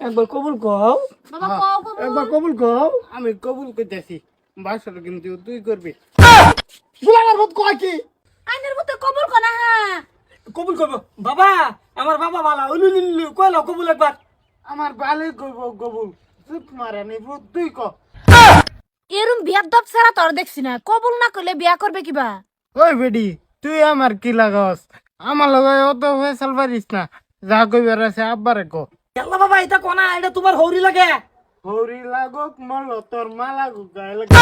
একবার কবুল কও। কও একবার কবুল কও। আমি কবুল করতেছি বাসর কিন্তু তুই করবি। গুলাগার ভূত কয় কি? আইনের মতো কবুল কনা হ্যাঁ। কবুল করব। বাবা আমার বাবা বালা উলু লুলু কইলো কবুল একবার? আমার ভালোই করব কবুল চুপ মারা নি ভূত তুই ক। এরম বিয়ার দপ ছাড়া তোর দেখছি না। কবুল না করলে বিয়া করবে কিবা? ওই বেডি তুই আমার কি লাগাস? আমার লগে অত ফেসাল পারিস না। যা কইবার আছে আব্বারে ক। আল্লাহ বাবা এটা কোনা এটা তোমার হৌরি লাগে। হৌরি লাগুক মল তোর মা লাগুক গায়ে লাগে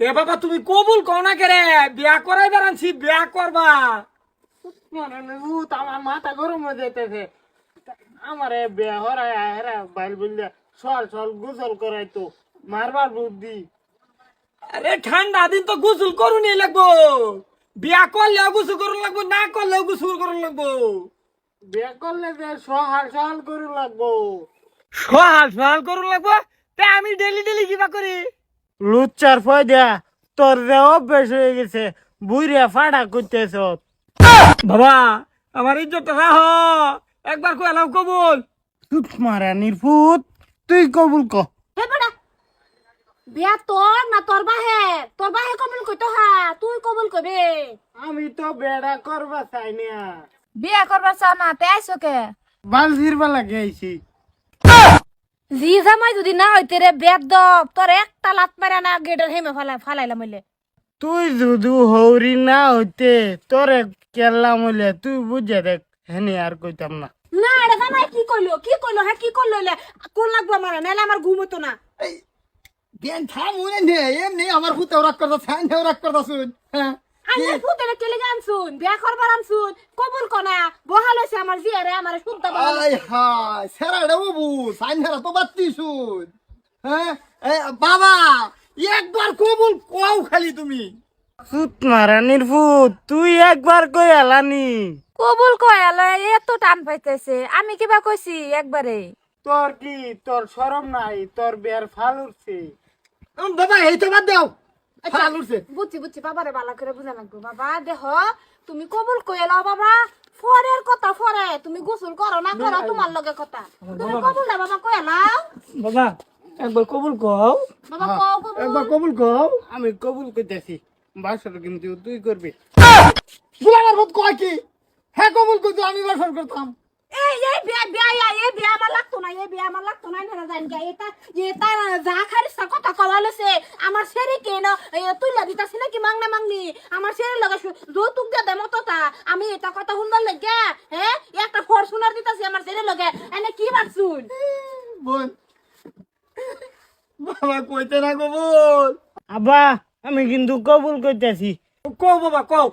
তে বাবা তুমি কবুল কও না কেরে? বিয়া করাই বেড়ানছি বিয়া করবা। আমার মাথা গরম হয়ে যেতেছে আমার বিয়া হরাই হেরা বাইল বললে সল সল গুসল করাই তো মারবার বুদ্ধি। আরে ঠান্ডা দিন তো গোসল করুনি লাগবো। বিয়া করলেও গোসল করুন লাগবো না করলেও গোসল করুন লাগবো। বিয়া করলে যে সহাল সহাল করে লাগবো। সহাল সহাল লাগবো? তে আমি ডেলি ডেলি কিবা করি? লুচ্চার ফয়দা তোর যে অভ্যেস হয়ে গেছে বুড়িয়া ফাড়া করতেছ। বাবা আমার ইজ্জতটা রাহ। একবার এলাও কবুল। তুত মারা নির্ফুত তুই কবুল ক। হে বড়া বিয়া তোর না তোর বাহে? তোর বাহে কবুল কইতো হা তুই কবুল কবে। আমি তো বেড়া করবা চাই না। বিয়া করবার চাও না তে আইসো কে? বাল ফিরবা লাগে আইছি। জি জামাই যদি না হইতে রে বেদ তোর একটা লাত মারা না গেটের হেমে ফালাই ফালাইলাম হইলে। তুই যদি হৌরি না হইতে তোরে কেল্লা মইলে তুই বুঝে দেখ হেনে আর কইতাম না। না রে জামাই কি কইলো? কি কইলো? হ্যাঁ কি কইলো লে কোন লাগবো আমার? নাহলে আমার ঘুম হতো না। বিয়ান থাম উনে নে এমনি আমার ফুতে রাগ করতা ছাইন রাগ করতা হ্যাঁ। বিয়া করবার কবুল কনা বহাল হইছে আমার জিয়ারে আমার শুনতে বহাল আই হাই সেরা রে বাবু সাইনহারা তো বাত্তি শুন হ্যাঁ? এ, বাবা একবার কবুল কও খালি তুমি। সুত মারা নির্ফুত তুই একবার কই এলানি? কবুল কয়ালে এত টান পাইতেছে। আমি কিবা কইছি একবারে? তোর কি তোর শরম নাই তোর বের ফাল উঠছে। বাবা এই তো বাদ দাও। ফাল উঠছে বুঝছি বুঝছি বাবারে বালা করে বুঝা লাগবো। বাবা দেহ তুমি কবুল কইলা বাবা। ফরের কথা ফরে। তুমি গোসল করো না করো তোমার লগে কথা। তুমি কবুল না বাবা কইলাও বাবা একবার কবুল কও। বাবা কও কবুল। একবার কবুল কও। আমি কবুল করতেছি বাসর কিন্তু তুই করবি। কয় কি? হ্যাঁ কবুল আমি বাসর করতাম। এই এই বিয়া বিয়া এই বিয়া বিয়া আমার লাগতো না না জানি গা। এটা এটা যা খারিস কথা কওয়ালেছে আমার সেরি কেন? তুই লাগি তাছি নাকি মাংনা মাংনি? আমার সেরি লাগা যৌতুক দে দে মতো তা আমি এটা কথা শুনবার লাগে হ্যাঁ একটা ফরচুনার দিতাছি আমার সেরি লগে। এনে কি ভাবছুন বোন বাবা কইতে না কবুল আব্বা আমি কিন্তু কবুল করতেছি কও বাবা কও।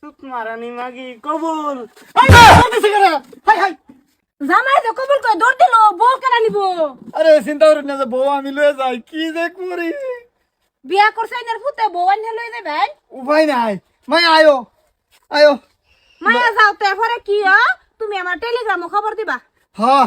সুত মারা নি মাগি কবুল। হাই হাই। জামাই তো কবুল করে দৌড় দিল বউ কেনা নিব? আরে চিন্তা করেন না যে বউ আমি লয়ে যাই কি যে করি? বিয়া করছে এনার ফুতে বউ আনিয়ে লই যাবে? উপায় নাই। মাই আয়ো আয়ো। মায়া যাও তে পরে কি তুমি আমার টেলিগ্রামে খবর দিবা। হ্যাঁ।